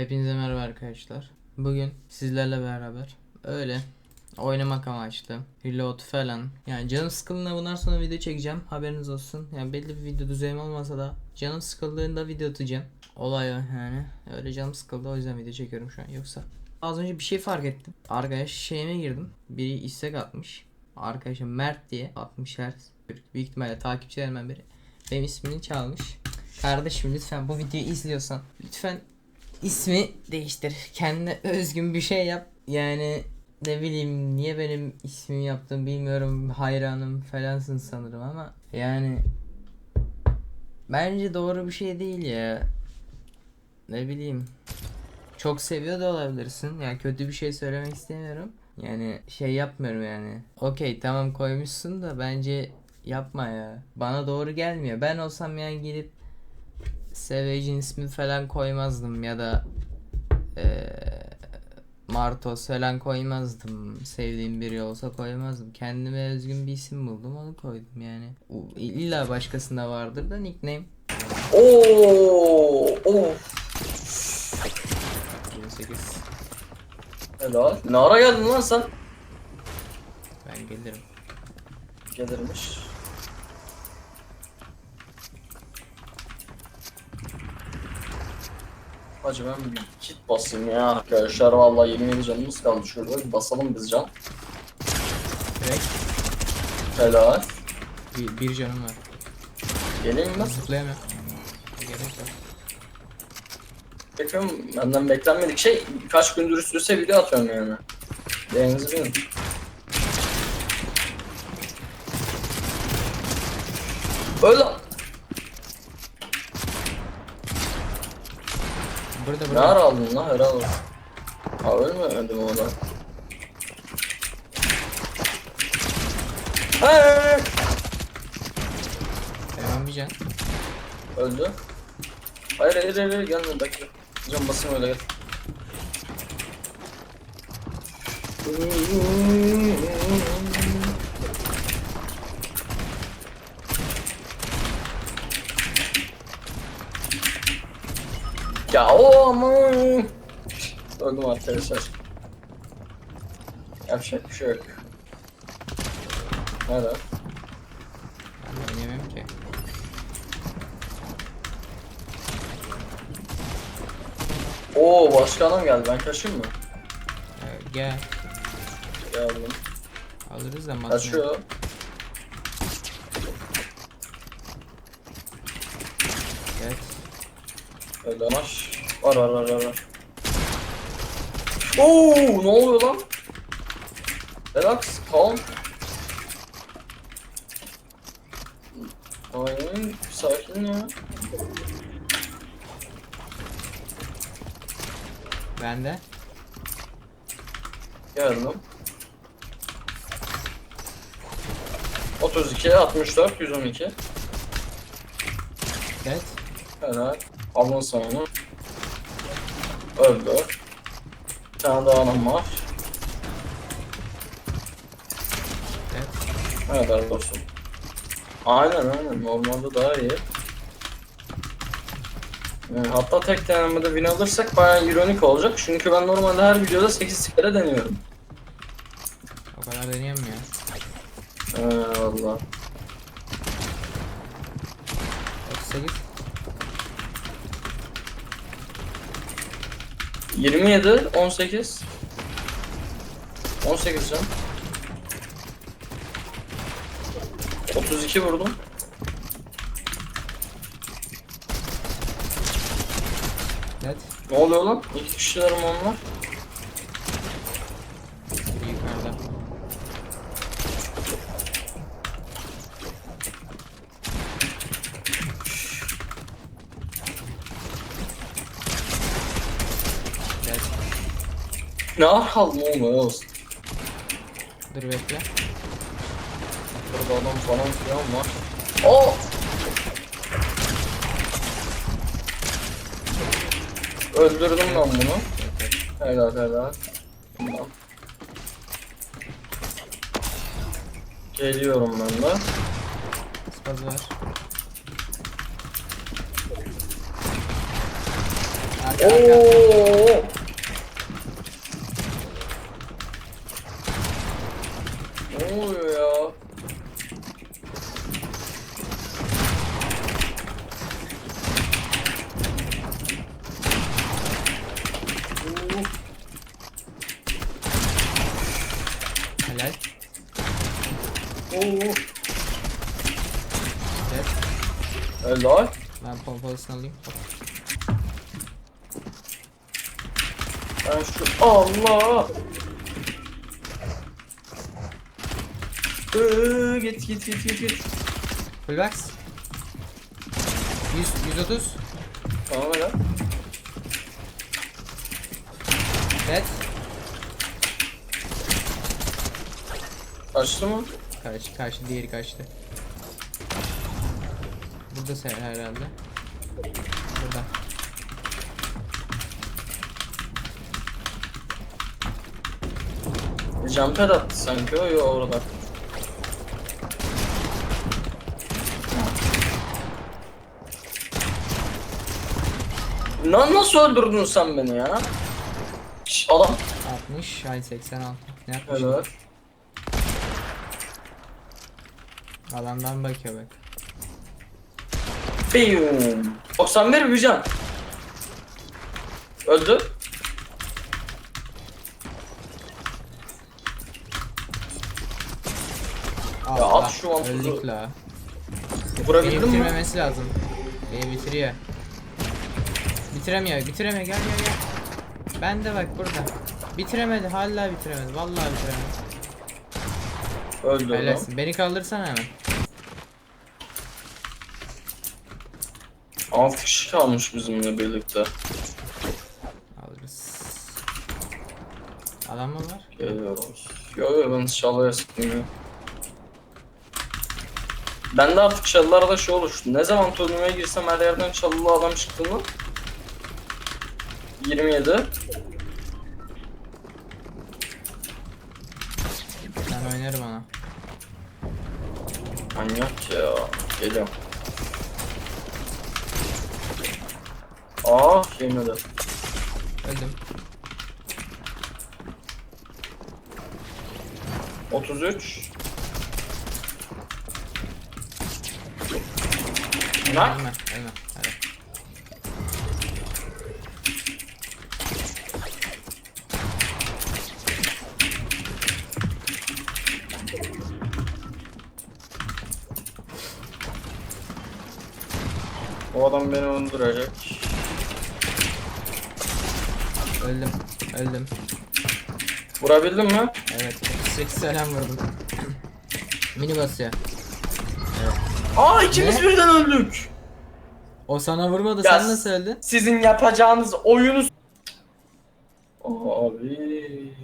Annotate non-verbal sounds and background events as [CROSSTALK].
Hepinize merhaba arkadaşlar. Bugün sizlerle beraber öyle oynamak amaçlı reload falan yani canım sıkıldığında bundan sonra video çekeceğim haberiniz olsun. Yani belli bir video düzeyim olmasa da canım sıkıldığında video atacağım. Olay o yani. Öyle canım sıkıldı o yüzden video çekiyorum şu an. Yoksa az önce bir şey fark ettim. Arkadaş şeyime girdim. Biri istek atmış. Arkadaşım Mert diye 60 Hz büyük ihtimalle takipçilerimden biri. Benim ismini çalmış. Kardeşim lütfen bu videoyu izliyorsan lütfen ismi değiştir. Kendine özgün bir şey yap. Yani ne bileyim niye benim ismimi yaptım bilmiyorum. Hayranım falansın sanırım ama yani bence doğru bir şey değil ya. Ne bileyim. Çok seviyor da olabilirsin. Yani kötü bir şey söylemek istemiyorum. Yani şey yapmıyorum yani. Okey tamam koymuşsun da bence yapma ya. Bana doğru gelmiyor. Ben olsam yani gidip Savage'in ismi falan koymazdım ya da eee Martos falan koymazdım. Sevdiğim biri olsa koymazdım. Kendime özgün bir isim buldum onu koydum yani. İlla başkasında vardır da nickname. Oo, of. 28. Helal. Ne ara geldin lan sen? Ben gelirim. Gelirmiş. Hacı ben bir kit basayım ya arkadaşlar vallahi 27 canımız kaldı şurada bir basalım biz can. Direkt Helal. bir, bir canım var. Geleyim mi? Zıplayamıyorum. Gerek yok. Bakıyorum benden beklenmedik şey birkaç gündür üst üste video atıyorum yani. Değerinizi bilin. Öyle. Burada Ne burada. ara aldın lan helal olsun. Ha ölmedim ona. Hey! Hemen bir can. Öldü. Hayır hayır hayır hayır, gelme bekle. Can basın öyle gel. Ya o aman. Öldüm arkadaşlar. Yapacak bir şey yok. Nerede? Oynayamıyorum ki. Oo başka adam geldi ben kaçayım mı? Ee, gel. Geldim. Alırız masum. Kaçıyor. Evet. Öyle maç. Var var var var. var. Oo ne oluyor lan? Relax, calm. Aynen, sakin ya. Ben de. Geldim. 32, 64, 112. Evet. Helal. Alın onu. Öldü. Bir tane daha anam var. Evet. Helal olsun. Aynen aynen normalde daha iyi. Yani hatta tek denemede win alırsak bayağı ironik olacak çünkü ben normalde her videoda 8 kere deniyorum. O kadar deneyemem ya. Eyvallah. 38. 27, 18. 18 can. 32 vurdum. Evet. Ne oluyor lan? İki kişilerim onlar. Biri yukarıda. Evet. Ne aldın oğlum ya olsun. Dur bekle. Burada adam falan filan var. Oo! Öldürdüm ben bunu. Helal helal. Tamam. Geliyorum ben de. Spaz. Arka arka. Oo! Ne oluyor ya? Helal. Oo. Dead. Helal. Ben pompalısını alayım. Ben şu Allah. Ee, git git git git git. Full box. 100, 130. Tamam helal. Evet. Kaçtı mı? Karşı, karşı, diğeri kaçtı. Burada sen herhalde. Burada. Jumper attı sanki o yo orada. Lan nasıl öldürdün sen beni ya? Şş, adam. 60, ay 86. Ne yapmış? Evet. Alandan bakıyor bak. Biyum. 91 bir can. Öldü. Ya Allah, at şu an. Öldük la. Beni Vurabildin mi? bitirmemesi lazım. Beni bitiriyor. Bitiremiyor, bitiremiyor. Gel gel gel. Ben de bak burada. Bitiremedi, hala bitiremedi. Vallahi bitiremedi. Öldü. Helalsin. Beni kaldırsana hemen. 6 kişi kalmış bizimle birlikte. Alırız. Adam mı var? Geliyoruz. Yo yo ben çalıya sıkmıyorum. Bende artık çalılarda şey oluştu. Ne zaman turnuvaya girsem her yerden çalılı adam çıktı mı? 27. Ben oynarım ona. Manyak ya. Geliyorum. Aa yemedi. Öldüm. 33. Lan Ölme, ölme. O adam beni öldürecek. Öldüm. Öldüm. Vurabildin mi? Evet. 8 selam vurdum. [CLEARS THROAT] Mini basıyor. Aa ikimiz Ne? birden öldük. O sana vurmadı. Ya sen nasıl öldün? Sizin yapacağınız oyunu... Abi.